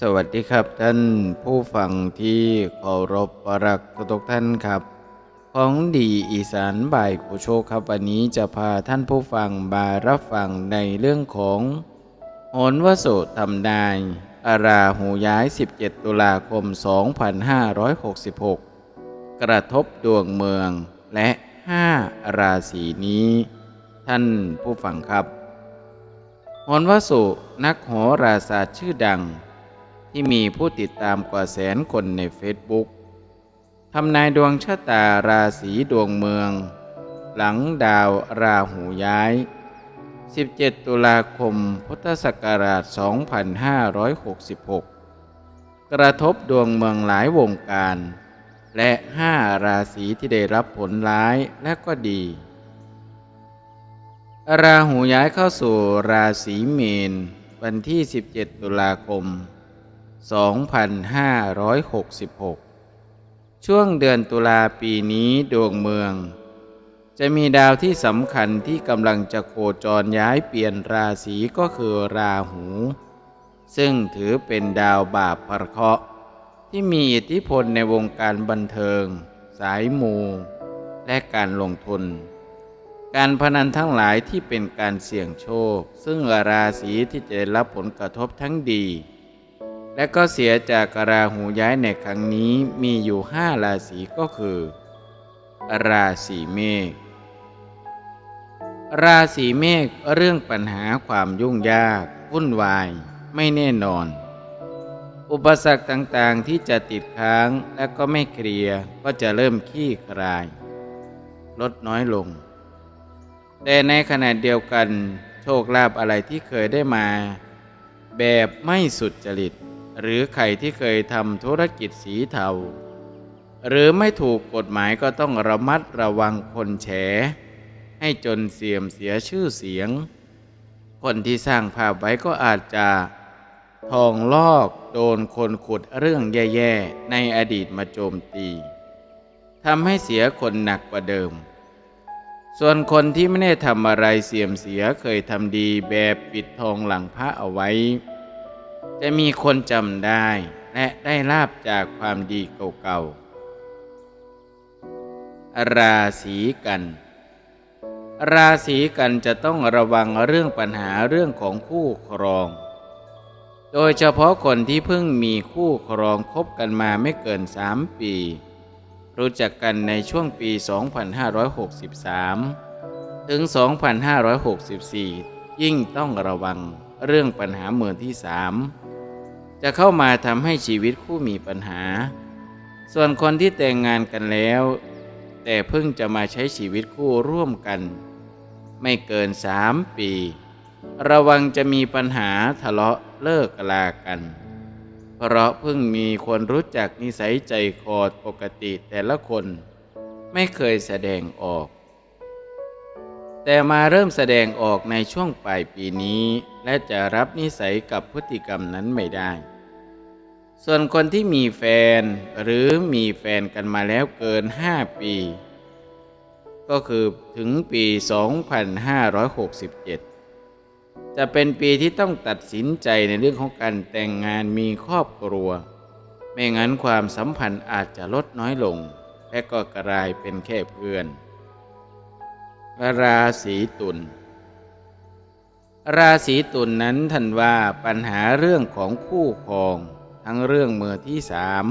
สวัสดีครับท่านผู้ฟังที่เคารพปรักทุกท่านครับ ของดีอีสานบ่ายกูโชคครับวันนี้จะพาท่านผู้ฟังมารับฟังในเรื่องของโหนวสุทำนายอาราหูย้าย 17 ตุลาคม 2566 กระทบดวงเมืองและ 5 ราศีนี้ ท่านผู้ฟังครับโหนวสุนักโหราศาสตร์ชื่อดัง ที่มีผู้ติดตามกว่าแสนคนในเฟซบุ๊กทำนายดวงชะตาราศีดวงเมือง หลังดาวราหูย้าย 17 ตุลาคม พุทธศักราช 2566 กระทบดวงเมืองหลายวงการ และ5ราศีที่ได้รับผลร้ายและก็ดี ราหูย้ายเข้าสู่ราศีเมนวันที่ 17 ตุลาคม 2566 2,566 ช่วงเดือนตุลาปีนี้ดวงเมือง จะมีดาวที่สำคัญที่กำลังจะโคจรย้ายเปลี่ยนราศีก็คือราหู ซึ่งถือเป็นดาวบาปพระเคราะห์ที่มีอิทธิพลในวงการบันเทิง สายมู และการลงทุน การพนันทั้งหลายที่เป็นการเสี่ยงโชค ซึ่งราศีที่จะได้รับผลกระทบทั้งดี และก็เสียจากราหูย้ายในครั้งนี้มีอยู่ห้าราศีก็คือ ราศีเมษราศีเมษเรื่องปัญหาความยุ่งยากวุ่นวาย ไม่แน่นอน อุปสรรคต่างๆที่จะติดค้างและก็ไม่เคลียร์ก็จะเริ่มขี้คลาย ลดน้อยลง แต่ในขณะเดียวกัน โชคลาภอะไรที่เคยได้มา แบบไม่สุดจริต หรือใครที่เคยทำธุรกิจสีเทา หรือไม่ถูกกฎหมายก็ต้องระมัดระวังคนแฉ ให้จนเสื่อมเสียชื่อเสียง คนที่สร้างภาพไว้ก็อาจจะทองลอกโดนคนขุดเรื่องแย่ๆ ในอดีตมาโจมตีทำให้เสียคนหนักกว่าเดิม ส่วนคนที่ไม่ได้ทำอะไรเสียมเสียเคยทำดีแบบปิดทองหลังพระเอาไว้ จะมีคนจำได้ และได้ลาบจากความดีเก่าๆ ราศีกัน ราศีกันจะต้องระวังเรื่องปัญหาเรื่องของคู่ครอง โดยเฉพาะคนที่เพิ่งมีคู่ครองคบกันมาไม่เกินสามปี รู้จักกันในช่วงปี 2563 ถึง 2564 ยิ่งต้องระวังเรื่องปัญหาเมือที่สาม จะเข้ามาทำให้ชีวิตคู่มีปัญหา ส่วนคนที่แต่งงานกันแล้ว แต่เพิ่งจะมาใช้ชีวิตคู่ร่วมกัน ไม่เกินสามปี ระวังจะมีปัญหาทะเลาะเลิกลากัน เพราะเพิ่งมีคนรู้จักนิสัยใจคอปกติแต่ละคนไม่เคยแสดงออก แต่มาเริ่มแสดงออกในช่วงปลายปีนี้ และจะรับนิสัยกับพฤติกรรมนั้นไม่ได้ ส่วนคนที่มีแฟนหรือมีแฟนกันมาแล้วเกิน 5 ปี ก็คือถึงปี 2567 จะเป็นปีที่ต้องตัดสินใจในเรื่องของการแต่งงานมีครอบครัว ไม่งั้นความสัมพันธ์อาจจะลดน้อยลง และก็กลายเป็นแค่เพื่อน ราศีตุลราศีตุลนนั้นท่านว่าปัญหาเรื่องของคู่ครอง ทั้งเรื่องมือที่สาม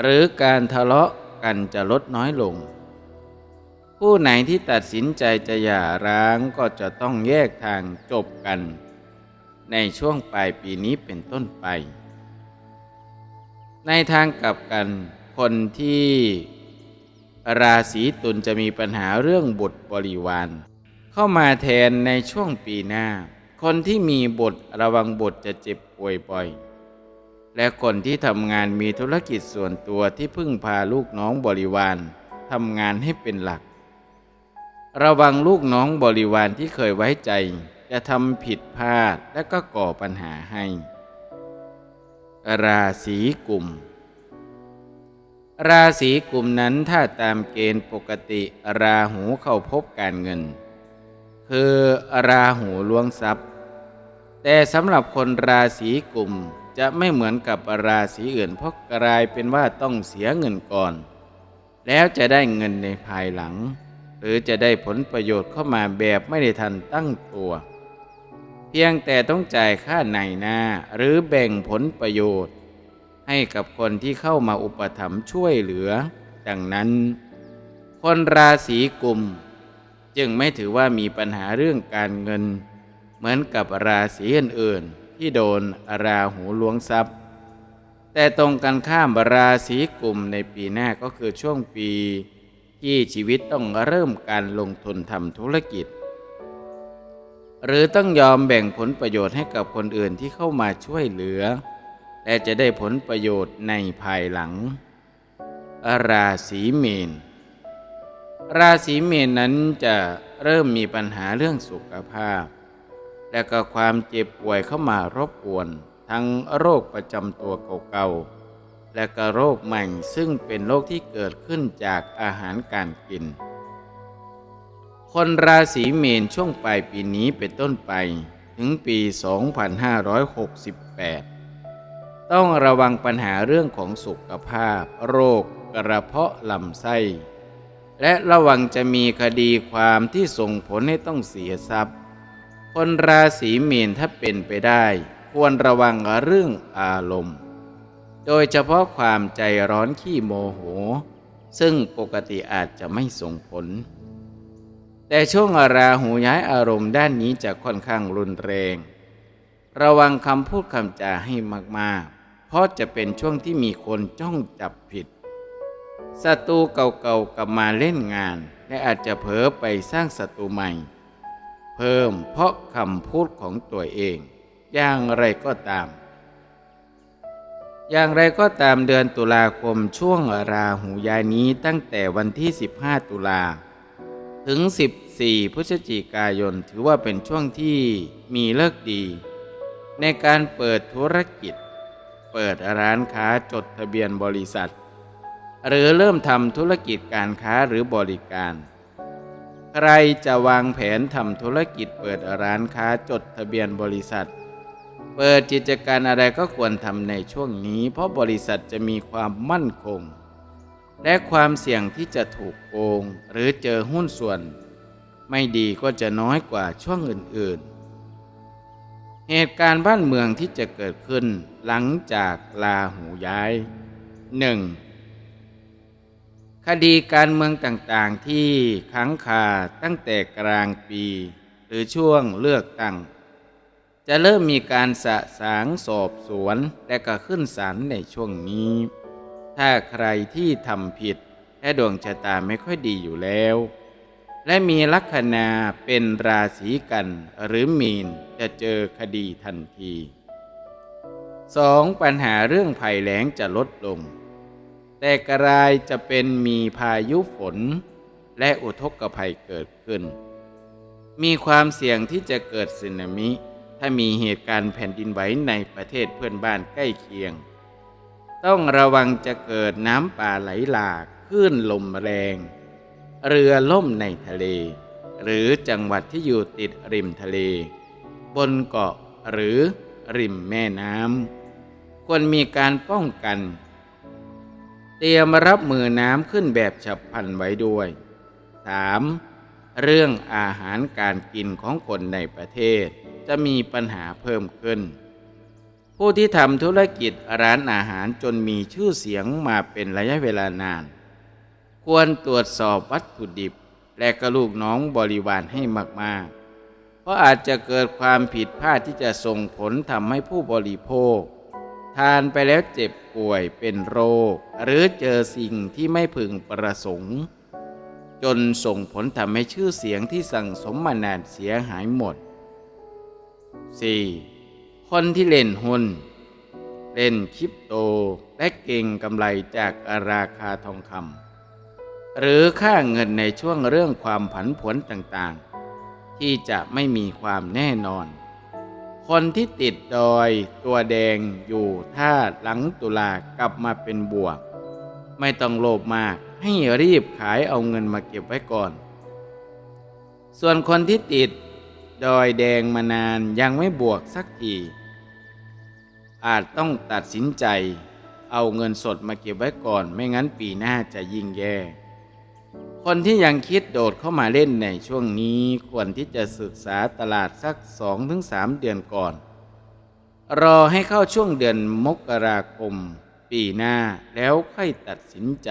หรือการทะเลาะกันจะลดน้อยลง ผู้ไหนที่ตัดสินใจจะหย่าร้างก็จะต้องแยกทางจบกัน ในช่วงปลายปีนี้เป็นต้นไป ในทางกลับกันคนที่ราศีตุลจะมีปัญหาเรื่องบุตรบริวาร เข้ามาแทนในช่วงปีหน้า คนที่มีบุตรระวังบุตรจะเจ็บป่วยบ่อย และคนที่ทำงานมีธุรกิจส่วนตัวที่พึ่งพาลูกน้องบริวารทำงานให้เป็นหลัก ระวังลูกน้องบริวารที่เคยไว้ใจ จะทำผิดพลาดและก็ก่อปัญหาให้ ราศีกลุ่ม ราศีกลุ่มนั้นถ้าตามเกณฑ์ปกติราหูเข้าพบการเงิน คือราหูล้วงทรัพย์ แต่สำหรับคนราศีกลุ่ม จะไม่เหมือนกับราศีอื่น เพราะกลายเป็นว่าต้องเสียเงินก่อน แล้วจะได้เงินในภายหลัง หรือจะได้ผลประโยชน์เข้ามาแบบไม่ได้ทันตั้งตัว เพียงแต่ต้องจ่ายค่าในหน้าหรือแบ่งผลประโยชน์ ให้กับคนที่เข้ามาอุปถัมภ์ช่วยเหลือ ดังนั้น คนราศีกุม จึงไม่ถือว่ามีปัญหาเรื่องการเงิน เหมือนกับราศีอื่นๆ ที่โดนราหูล้วงทรัพย์ แต่ตรงกันข้ามราศีกลุ่มในปีหน้าก็คือช่วงปี ที่ชีวิตต้องเริ่มการลงทุนทำธุรกิจ หรือต้องยอมแบ่งผลประโยชน์ให้กับคนอื่นที่เข้ามาช่วยเหลือ และจะได้ผลประโยชน์ในภายหลัง ราศีเมนราศีเมนนั้นจะเริ่มมีปัญหาเรื่องสุขภาพ และก็ความเจ็บป่วยเข้ามารบกวน ทั้งโรคประจำตัวเก่าๆ และก็โรคใหม่ซึ่งเป็นโรคที่เกิดขึ้นจากอาหารการกิน คนราศีเมนช่วงปลายปีนี้เป็นต้นไปถึงปี 2568 ต้องระวังปัญหาเรื่องของสุขภาพ โรคกระเพาะลำไส้ และระวังจะมีคดีความที่ส่งผลให้ต้องเสียทรัพย์ คนราศีเมนถ้าเป็นไปได้ ควรระวังเรื่องอารมณ์ โดยเฉพาะความใจร้อนขี้โมโห ซึ่งปกติอาจจะไม่ส่งผล แต่ช่วงราหูย้ายอารมณ์ด้านนี้จะค่อนข้างรุนแรง ระวังคำพูดคำจาให้มาก ๆ เพราะจะเป็นช่วงที่มีคนจ้องจับผิดศัตรูเก่าๆกลับมาเล่นงาน และอาจจะเผลอไปสร้างศัตรูใหม่ เพิ่มเพราะคำพูดของตัวเอง อย่างไรก็ตาม อย่างไรก็ตามเดือนตุลาคมช่วงราหูยายนี้ตั้งแต่วันที่ 15 ตุลา ถึง 14 พฤศจิกายนถือว่าเป็นช่วงที่มีเลิกดี ในการเปิดธุรกิจ เปิดร้านค้าจดทะเบียนบริษัท หรือเริ่มทำธุรกิจการค้าหรือบริการ ใครจะวางแผนทำธุรกิจเปิดร้านค้าจดทะเบียนบริษัท เปิดกิจการอะไรก็ควรทำในช่วงนี้ เพราะบริษัทจะมีความมั่นคง และความเสี่ยงที่จะถูกโกงหรือเจอหุ้นส่วน ไม่ดีก็จะน้อยกว่าช่วงอื่นๆ เหตุการณ์บ้านเมืองที่จะเกิดขึ้นหลังจากลาหูย้าย 1. คดีการเมืองต่างๆที่ค้างคาตั้งแต่กลางปี หรือช่วงเลือกตั้ง จะเริ่มมีการสะสางสอบสวนและก็ขึ้นศาลในช่วงนี้ ถ้าใครที่ทำผิดและดวงชะตาไม่ค่อยดีอยู่แล้ว และมีลัคนาเป็นราศีกันหรือมีนจะเจอคดีทันที 2. ปัญหาเรื่องภัยแล้งจะลดลง แต่กระไรจะเป็นมีพายุฝน และอุทกภัยเกิดขึ้น มีความเสี่ยงที่จะเกิดสึนามิ ถ้ามีเหตุการณ์แผ่นดินไหวในประเทศเพื่อนบ้านใกล้เคียง ต้องระวังจะเกิดน้ำป่าไหลหลากคลื่นลมแรง เรือล่มในทะเล หรือจังหวัดที่อยู่ติดริมทะเล บนเกาะหรือริมแม่น้ำควรมีการป้องกัน ตรียมรับมือน้ำขึ้นแบบฉับพลันไว้ด้วย 3. เรื่องอาหารการกินของคนในประเทศ จะมีปัญหาเพิ่มขึ้น ผู้ที่ทำธุรกิจร้านอาหารจนมีชื่อเสียงมาเป็นระยะเวลานาน ควรตรวจสอบวัตถุดิบ และกระลูกน้องบริวารให้มาก ๆ เพราะอาจจะเกิดความผิดพลาดที่จะส่งผลทำให้ผู้บริโภค ทานไปแล้วเจ็บป่วยเป็นโรค หรือเจอสิ่งที่ไม่พึงประสงค์ จนส่งผลทำให้ชื่อเสียงที่สั่งสมมานานเสียหายหมด 4. คนที่เล่นหุ้น เล่นคริปโตและเก่งกำไรจากราคาทองคำหรือค่าเงินในช่วงเรื่องความผันผวนต่างๆ ที่จะไม่มีความแน่นอน คนที่ติดดอยตัวแดงอยู่ถ้าหลังตุลากลับมาเป็นบวกไม่ต้องโลภมากให้รีบขายเอาเงินมาเก็บไว้ก่อน ส่วนคนที่ติดดอยแดงมานานยังไม่บวกสักที อาจต้องตัดสินใจ เอาเงินสดมาเก็บไว้ก่อน ไม่งั้นปีหน้าจะยิ่งแย่ คนที่ยังคิดโดดเข้ามาเล่นในช่วงนี้ควรที่จะศึกษาตลาดสัก 2-3 เดือนก่อน รอให้เข้าช่วงเดือนมกราคม ปีหน้าแล้วค่อยตัดสินใจ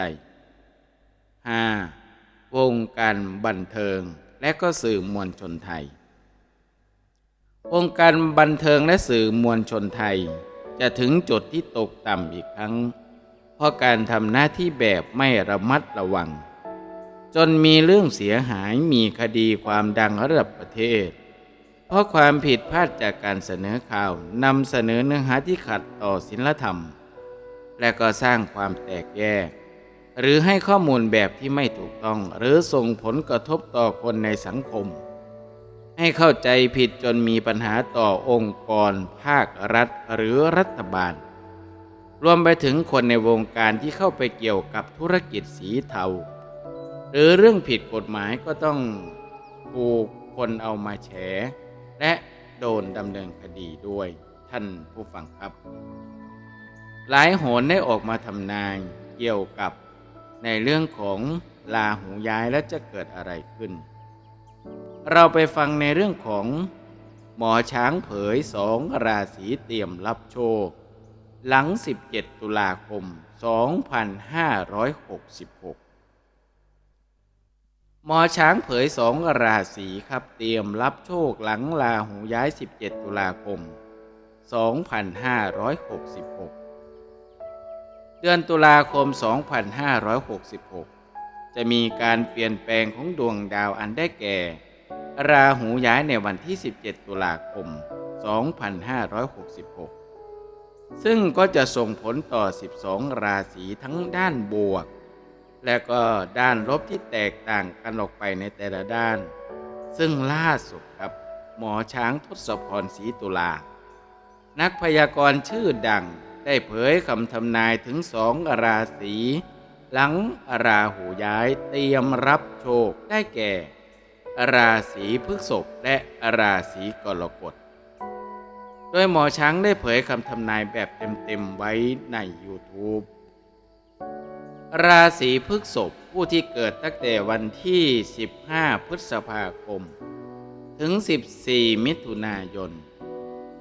5. วงการบันเทิงและก็สื่อมวลชนไทย วงการบันเทิงและสื่อมวลชนไทย จะถึงจุดที่ตกต่ำอีกครั้ง เพราะการทำหน้าที่แบบไม่ระมัดระวัง จนมีเรื่องเสียหายมีคดีความดังระดับประเทศ เพราะความผิดพลาดจากการเสนอข่าวนำเสนอเนื้อหาที่ขัดต่อศีลธรรม และก็สร้างความแตกแยก หรือให้ข้อมูลแบบที่ไม่ถูกต้อง หรือส่งผลกระทบต่อคนในสังคม ให้เข้าใจผิดจนมีปัญหาต่อองค์กร ภาครัฐหรือรัฐบาล รวมไปถึงคนในวงการที่เข้าไปเกี่ยวกับธุรกิจสีเทา หรือเรื่องผิดกฎหมายก็ต้องถูกคนเอามาแฉ และโดนดำเนินคดีด้วยท่านผู้ฟังครับ หลายโหนได้ออกมาทำนายเกี่ยวกับในเรื่องของลาหูย้ายและจะเกิดอะไรขึ้น เราไปฟังในเรื่องของหมอช้างเผยสองราศีเตรียมรับโชค หลัง 17 ตุลาคม 2566 หมอช้างเผยสองราศีครับเตรียมรับโชคหลังลาหูย้าย 17 ตุลาคม 2566 เดือนตุลาคม 2566 จะมีการเปลี่ยนแปลงของดวงดาวอันได้แก่ ราหูย้ายในวันที่ 17 ตุลาคม 2566 ซึ่งก็จะส่งผลต่อ 12 ราศีทั้งด้านบวก และก็ด้านลบที่แตกต่างกันออกไปในแต่ละด้าน ซึ่งล่าสุดครับหมอช้างทศพรศรีตุลา นักพยากรณ์ชื่อดังได้เผยคำทำนายถึงสองราศีหลังราหูย้ายเตรียมรับโชคได้แก่ ราศีพฤษภและราศีกรกฎ โดยหมอช้างได้เผยคำทำนายแบบเต็ม ๆ ไว้ใน YouTube ราศีพฤษภผู้ที่เกิดตั้งแต่วันที่ 15 พฤษภาคม ถึง 14 มิถุนายน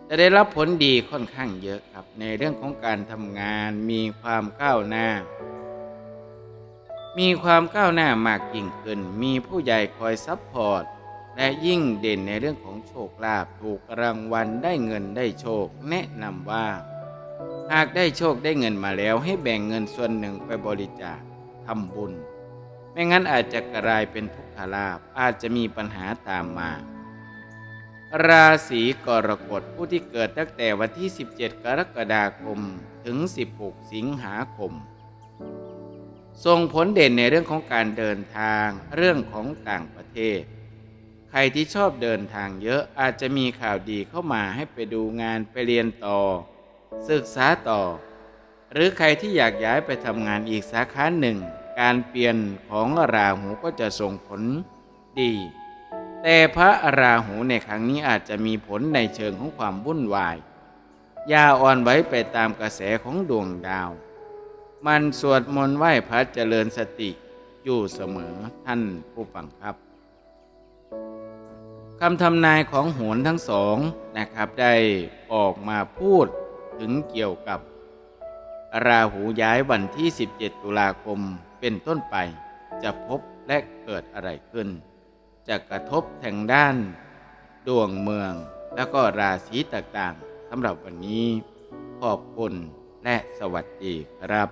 จะได้รับผลดีค่อนข้างเยอะครับ ในเรื่องของการทำงานมีความก้าวหน้า มีความก้าวหน้ามากยิ่งขึ้น มีผู้ใหญ่คอยซัพพอร์ต และยิ่งเด่นในเรื่องของโชคลาภถูกรางวัลได้เงินได้โชค แนะนำว่า หากได้โชคได้เงินมาแล้ว ให้แบ่งเงินส่วนหนึ่งไปบริจาคทำบุญ ไม่งั้นอาจจะกลายเป็นทุกขลาภอาจจะมีปัญหาตามมา ราศีกรกฎผู้ที่เกิดตั้งแต่วันที่ 17 กรกฎาคมถึง 16 สิงหาคม ส่งผลเด่นในเรื่องของการเดินทางเรื่องของต่างประเทศ ใครที่ชอบเดินทางเยอะอาจจะมีข่าวดีเข้ามาให้ไปดูงานไปเรียนต่อ ศึกษาต่อ หรือใครที่อยากย้ายไปทำงานอีกสาขาหนึ่ง การเปลี่ยนของราหูก็จะส่งผลดี แต่พระราหูในครั้งนี้อาจจะมีผลในเชิงของความวุ่นวายอย่าอ่อนไว้ไปตามกระแสของดวงดาว มันสวดมนต์ไหว้พระเจริญสติอยู่เสมอท่านผู้ฟังครับคำทำนายของโหนทั้งสองนะครับได้ออกมาพูด ถึงเกี่ยวกับ ราหูย้ายวันที่ 17 ตุลาคมเป็นต้นไป จะพบและเกิดอะไรขึ้น จะกระทบทางด้าน ดวงเมืองแล้วก็ราศีต่างๆสำหรับวันนี้ ขอบคุณและสวัสดีครับ